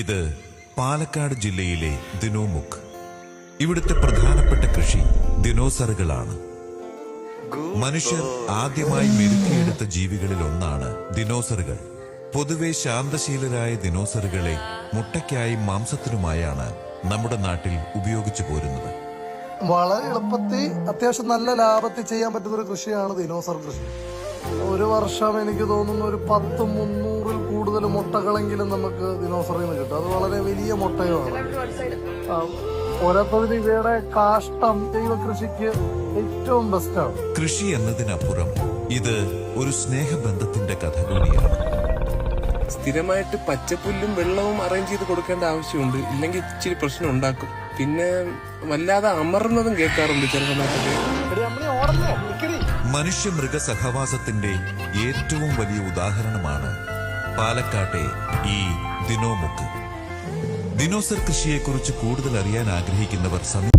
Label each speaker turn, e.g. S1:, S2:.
S1: ഇത് പാലക്കാട് ജില്ലയിലെ ദിനോമുഖ്. ഇവിടുത്തെ പ്രധാനപ്പെട്ട കൃഷി ദിനോസറുകളാണ്. മനുഷ്യർ ആദ്യമായി മെരുക്കിയെടുത്ത ജീവികളിൽ ഒന്നാണ് ദിനോസറുകൾ. പൊതുവെ ശാന്തശീലരായ ദിനോസറുകളെ മുട്ടയ്ക്കായി മാംസത്തിനുമായാണ് നമ്മുടെ നാട്ടിൽ ഉപയോഗിച്ചു പോരുന്നത്.
S2: വളരെ എളുപ്പത്തിൽ അത്യാവശ്യം നല്ല ലാഭത്തിൽ ചെയ്യാൻ പറ്റുന്ന ഒരു കൃഷിയാണ് ദിനോസർ കൃഷി. ഒരു വർഷം എനിക്ക് തോന്നുന്നു ഒരു പത്ത് കൂടുതൽ മുട്ടകളെങ്കിലും നമുക്ക് ദിനോസറിൽ നിന്ന് കിട്ടും. അത് വളരെ വലിയ മുട്ടയാണ് പോരാത്തതിന് ഇവയുടെ കാഷ്ടം ജൈവ കൃഷിക്ക് ഏറ്റവും ബെസ്റ്റാണ്
S1: കൃഷി എന്നതിനപ്പുറം ഇത് ഒരു സ്നേഹബന്ധത്തിന്റെ കഥ കൂടിയാണ്
S3: സ്ഥിരമായിട്ട് പച്ചപ്പുല്ലും വെള്ളവും അറേഞ്ച് ചെയ്ത് കൊടുക്കേണ്ട ആവശ്യമുണ്ട്. ഇല്ലെങ്കിൽ ഇച്ചിരി പ്രശ്നം ഉണ്ടാക്കും. പിന്നെ വല്ലാതെ അമർന്നതും കേൾക്കാറുണ്ട് ചില സമയത്തൊക്കെ.
S1: മനുഷ്യ മൃഗ സഹവാസത്തിന്റെ ഏറ്റവും വലിയ ഉദാഹരണമാണ് പാലക്കാട്ടെ ഈ ദിനോമുക്ക് ദിനോസർ കൃഷിയെക്കുറിച്ച് കൂടുതൽ അറിയാൻ ആഗ്രഹിക്കുന്നവർ സമീപ